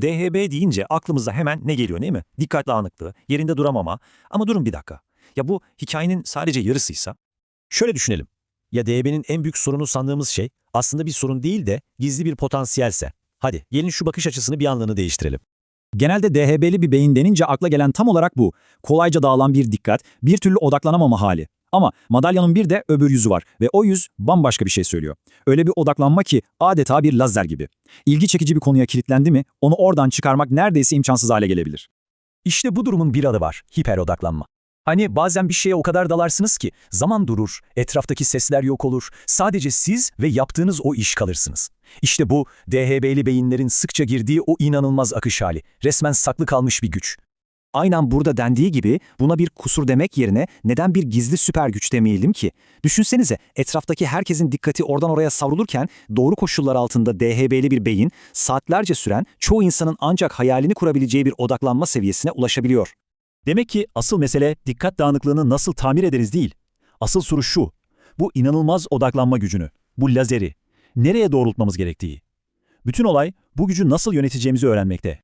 DHB deyince aklımıza hemen ne geliyor değil mi? Dikkat dağınıklığı, yerinde duramama. Ama durun bir dakika. Ya bu hikayenin sadece yarısıysa? Şöyle düşünelim. Ya DHB'nin en büyük sorunu sandığımız şey aslında bir sorun değil de gizli bir potansiyelse. Hadi gelin şu bakış açısını bir anlığını değiştirelim. Genelde DHB'li bir beyin denince akla gelen tam olarak bu. Kolayca dağılan bir dikkat, bir türlü odaklanamama hali. Ama madalyanın bir de öbür yüzü var ve o yüz bambaşka bir şey söylüyor. Öyle bir odaklanma ki adeta bir lazer gibi. İlgi çekici bir konuya kilitlendi mi onu oradan çıkarmak neredeyse imkansız hale gelebilir. İşte bu durumun bir adı var, hiper odaklanma. Hani bazen bir şeye o kadar dalarsınız ki zaman durur, etraftaki sesler yok olur, sadece siz ve yaptığınız o iş kalırsınız. İşte bu DHB'li beyinlerin sıkça girdiği o inanılmaz akış hali, resmen saklı kalmış bir güç. Aynen burada dendiği gibi buna bir kusur demek yerine neden bir gizli süper güç demeyelim ki? Düşünsenize etraftaki herkesin dikkati oradan oraya savrulurken doğru koşullar altında DHB'li bir beyin saatlerce süren çoğu insanın ancak hayalini kurabileceği bir odaklanma seviyesine ulaşabiliyor. Demek ki asıl mesele dikkat dağınıklığını nasıl tamir ederiz değil. Asıl soru şu, bu inanılmaz odaklanma gücünü, bu lazeri, nereye doğrultmamız gerektiği. Bütün olay bu gücü nasıl yöneteceğimizi öğrenmekte.